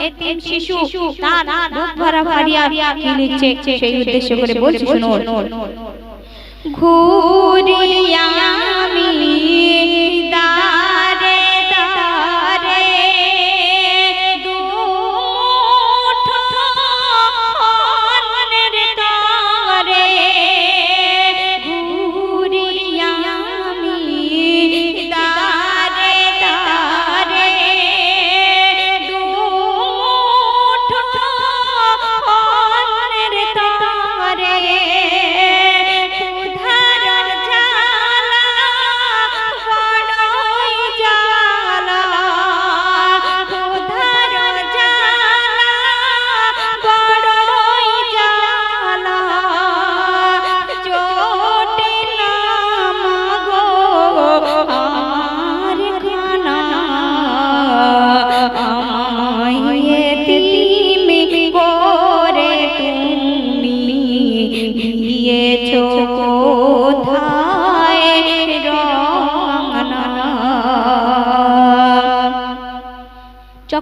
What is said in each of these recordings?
এতিম শিশু তার বুক ভরা ফারিয়া কি লিখছে? সেই উদ্দেশ্য করে বলছি শুনুন। ঘুরিয়া আমি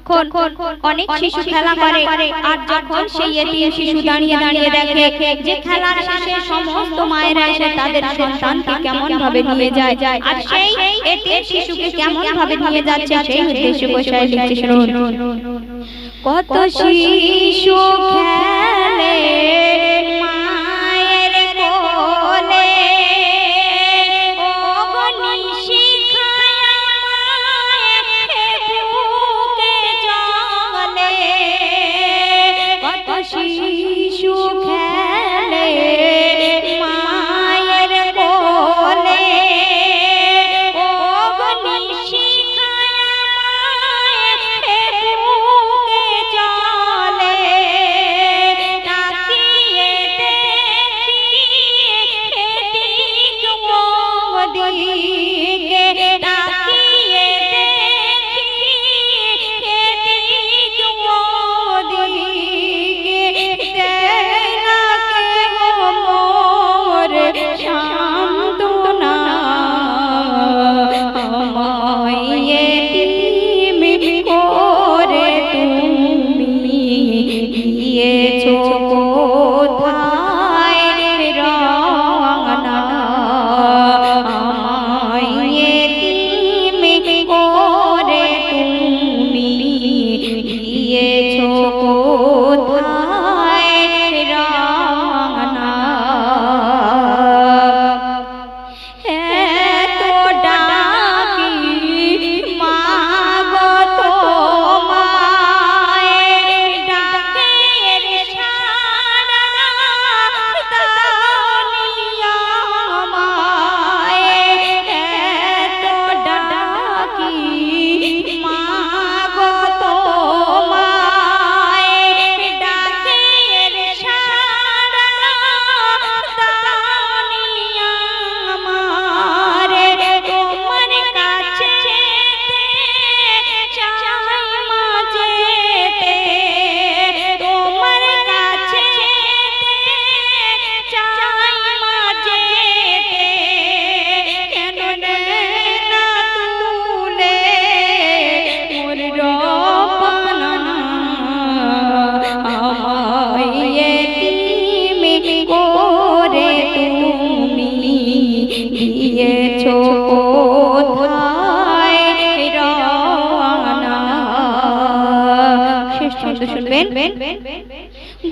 যখন অনেক শিশু খেলা করে, আর যখন সেই এতিম শিশু দাঁড়িয়ে দাঁড়িয়ে দেখে যে খেলার শেষে সমস্ত মায়েরা এসে তাদের সন্তানকে কেমন ভাবে নিয়ে যায়, আর সেই এতিম শিশুকে কেমন ভাবে নিয়ে যাচ্ছে সেই উদ্দেশ্য কত শিশু খেলে কত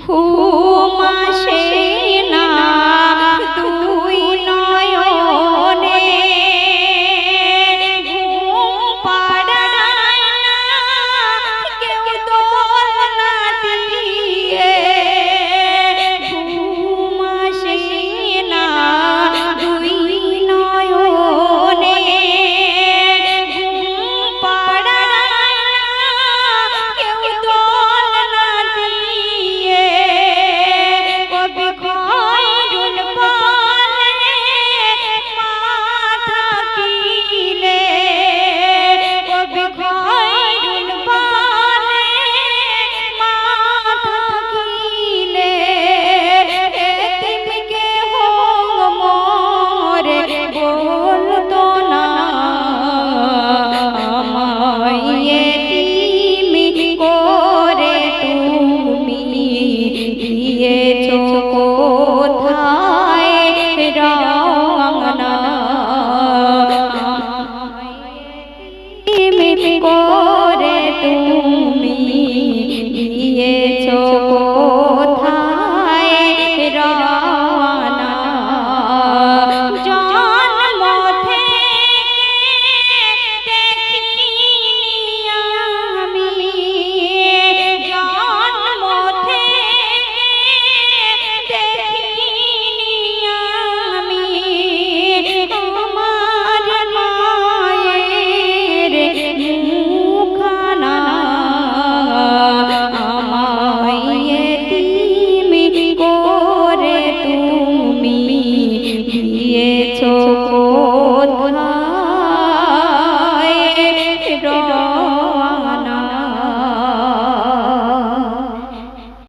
ঘুমাসে না